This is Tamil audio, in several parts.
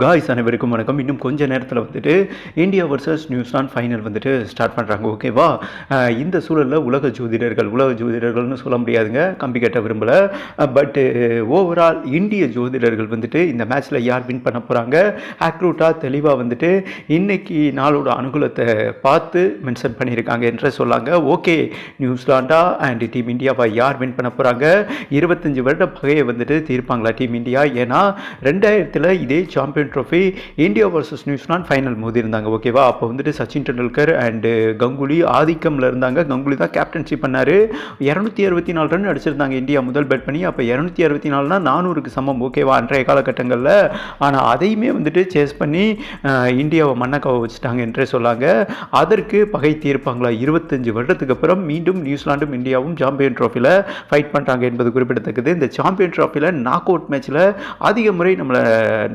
காய்ஸ் அனைவருக்கும் வணக்கம். இன்னும் கொஞ்ச நேரத்தில் வந்துட்டு India versus New Zealand final வந்துட்டு ஸ்டார்ட் பண்ணுறாங்க ஓகேவா இந்த சூழலில் உலக ஜோதிடர்கள் உலக ஜோதிடர்கள்னு சொல்ல முடியாதுங்க. கம்பி கட்ட விரும்பலை. பட்டு ஓவரால் இந்திய ஜோதிடர்கள் வந்துட்டு இந்த மேட்ச்சில் யார் வின் பண்ண போகிறாங்க ஆக்ரூட்டாக தெளிவாக வந்துட்டு இன்னைக்கு நாளோட அனுகூலத்தை பார்த்து மென்ஷன் பண்ணியிருக்காங்க என்று சொல்லாங்க. ஓகே நியூசிலாண்டா அண்ட் டீம் இந்தியாவா யார் வின் பண்ண போகிறாங்க இருபத்தஞ்சி வருட பகையை வந்துட்டு தீர்ப்பாங்களா டீம் இந்தியா ஏன்னா ரெண்டாயிரத்தில் இதே champion trophy India versus New Zealand final மோதி இருந்தாங்க ஓகேவா அப்போ வந்துட்டு சச்சின் டெண்டுல்கர் அண்டு கங்குலி ஆதிக்கமில் இருந்தாங்க. கங்குலி தான் கேப்டன்ஷிப் பண்ணார். இரநூத்தி அறுபத்தி நாலு ரன் அடிச்சிருந்தாங்க இந்தியா முதல் பேட் பண்ணி. அப்போ இரநூத்தி அறுபத்தி நாலுனா நானூறுக்கு சமம் ஓகேவா அன்றைய காலகட்டங்களில். ஆனால் அதையுமே வந்துட்டு சேஸ் பண்ணி இந்தியாவை மண்ணக்கவ வச்சுட்டாங்க என்றே சொல்லாங்க. அதற்கு பகை தீர்ப்பாங்களா? இருபத்தஞ்சு வருடத்துக்கு அப்புறம் மீண்டும் நியூசிலாண்டும் இந்தியாவும் சாம்பியன் ட்ராஃபியில் ஃபைட் பண்ணுறாங்க என்பது குறிப்பிடத்தக்கது. இந்த சாம்பியன் ட்ராஃபியில் நாக் அவுட் மேட்ச்சில் அதிக முறை நம்மளை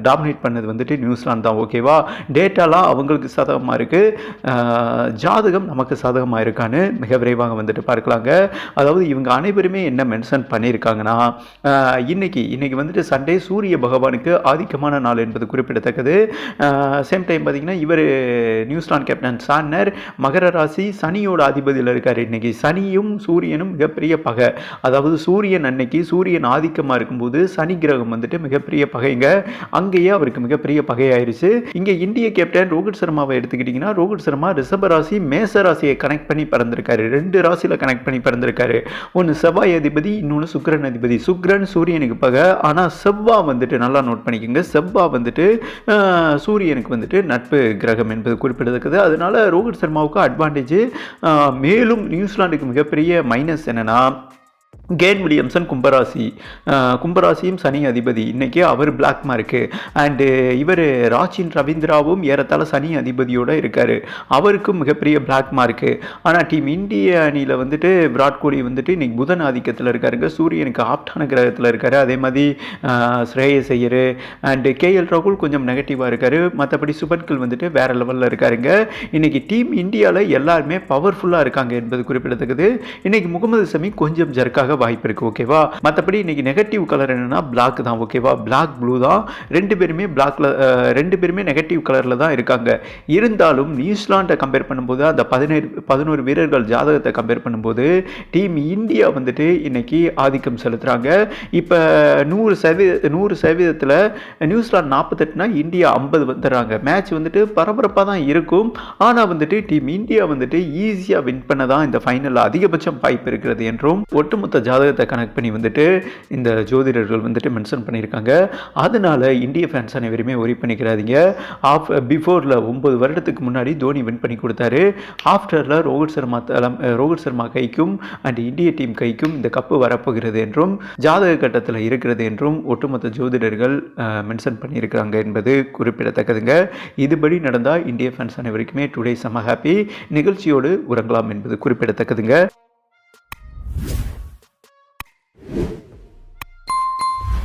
டாமினேட் பண்ண பண்ணது வந்துட்டு நியூசிலாந்து தான் ஓகேவா டேட்டாலாம் அவங்களுக்கு சாதகமாக இருக்குது ஜாதகம் நமக்கு சாதகமாக இருக்கான்னு மிக விரைவாக வந்துட்டு பார்க்கலாங்க. அதாவது இவங்க அனைவருமே என்ன மென்ஷன் பண்ணியிருக்காங்கன்னா இன்னைக்கு இன்னைக்கு வந்துட்டு சண்டே சூரிய பகவானுக்கு ஆதிக்கமான நாள் என்பது குறிப்பிடத்தக்கது. சேம் டைம் பார்த்தீங்கன்னா இவர் நியூசிலாந்து கேப்டன் சான்னர் மகர ராசி சனியோட அதிபதியில் இருக்கார் இன்னைக்கு. சனியும் சூரியனும் மிகப்பெரிய பகை. அதாவது சூரியன் அன்னைக்கு சூரியன் ஆதிக்கமாக இருக்கும்போது சனி கிரகம் வந்துட்டு மிகப்பெரிய பகைங்க. அங்கேயே அவருக்கு மிகப்பெரிய பகையாயிருச்சு. இங்கே இந்திய கேப்டன் ரோஹித் சர்மாவை எடுத்துக்கிட்டிங்கன்னா ரோஹித் சர்மா ரிஷப ராசி மேச ராசியை கனெக்ட் பண்ணி பறந்திருக்காரு. ரெண்டு ராசியில் கனெக்ட் பண்ணி பறந்திருக்காரு. ஒன்று செவ்வாய் அதிபதி இன்னொன்று சுக்ரன் அதிபதி. சுக்ரன் சூரியனுக்கு பகை. ஆனால் செவ்வா வந்துட்டு நல்லா நோட் பண்ணிக்கோங்க. செவ்வா வந்துட்டு சூரியனுக்கு வந்துட்டு நட்பு கிரகம் என்பது குறிப்பிடத்தக்கது. அதனால ரோஹித் சர்மாவுக்கு அட்வான்டேஜ் மேலும் நியூசிலாந்துக்கு மிகப்பெரிய மைனஸ் என்னன்னா கேன் வில்லியம்சன் கும்பராசி. கும்பராசியும் சனி அதிபதி. இன்றைக்கி அவர் பிளாக் மார்க்கு அண்டு இவர் ராச்சின் ரவீந்திராவும் ஏறத்தாழ சனி அதிபதியோடு இருக்கார். அவருக்கும் மிகப்பெரிய பிளாக் மார்க்கு ஆனால் டீம் இந்திய அணியில் வந்துட்டு விராட் கோலி வந்துட்டு இன்னைக்கு புதன் ஆதிக்கத்தில் இருக்காருங்க. சூரியனுக்கு ஆப்டான கிரகத்தில் இருக்கார். அதே மாதிரி ஸ்ரேயஸ் ஐயர். அண்டு கேஎல் ராகுல் கொஞ்சம் நெகட்டிவாக இருக்கார். மற்றபடி சுபன்கள் வந்துட்டு வேறு லெவலில் இருக்காருங்க. இன்றைக்கி டீம் இந்தியாவில் எல்லாருமே பவர்ஃபுல்லாக இருக்காங்க என்பது குறிப்பிடத்தக்கது. இன்றைக்கி முகமது சமி கொஞ்சம் ஜர்க்காக வாய்ப்பு இருக்கு ஓகேவா மற்றபடி இன்னைக்கு நெகட்டிவ் கலர் என்னன்னா பிளாக் தான் ஓகேவா பிளாக் ப்ளூ தான். ரெண்டு பேருமே பிளாக்ல ரெண்டு பேருமே நெகட்டிவ் கலரில் தான் இருக்காங்க. இருந்தாலும் நியூசிலாண்டை கம்பேர் பண்ணும்போது அந்த பதினேழு பதினோரு வீரர்கள் ஜாதகத்தை கம்பேர் பண்ணும்போது டீம் இந்தியா வந்துட்டு இன்னைக்கு ஆதிக்கம் செலுத்துறாங்க. இப்போ நூறு சதவீத நூறு சதவீதத்தில் நியூசிலாந்து நாற்பத்தெட்டுனா இந்தியா ஐம்பது வந்துடுறாங்க. மேட்ச் வந்துட்டு பரபரப்பாக தான் இருக்கும். ஆனால் வந்துட்டு டீம் இந்தியா வந்துட்டு ஈஸியாக வின் பண்ண தான் இந்த ஃபைனலில் அதிகபட்சம் வாய்ப்பு இருக்கிறது என்றும் ஒட்டுமொத்த ஜாதகத்தை கனெக்ட் பண்ணி வந்துட்டு இந்த ஜோதிடர்கள் வந்துட்டு மென்ஷன் பண்ணியிருக்காங்க. அதனால இந்திய ஃபேன்ஸ் அனைவருமே ஒரி பண்ணிக்கிறாதீங்க. ஆஃப் பிஃபோரில் ஒம்பது வருடத்துக்கு முன்னாடி தோனி வின் பண்ணி கொடுத்தாரு. ஆஃப்டரில் ரோஹித் சர்மா தலம் ரோஹித் சர்மா கைக்கும் அண்ட் இந்திய டீம் கைக்கும் இந்த கப்பு வரப்போகிறது என்றும் ஜாதக கட்டத்தில் இருக்கிறது என்றும் ஒட்டுமொத்த ஜோதிடர்கள் மென்ஷன் பண்ணியிருக்கிறாங்க என்பது குறிப்பிடத்தக்கதுங்க. இதுபடி நடந்தால் இந்திய ஃபேன்ஸ் அனைவருக்குமே டுடே செம ஹாப்பி நிகழ்ச்சியோடு உறங்கலாம் என்பது குறிப்பிடத்தக்கதுங்க.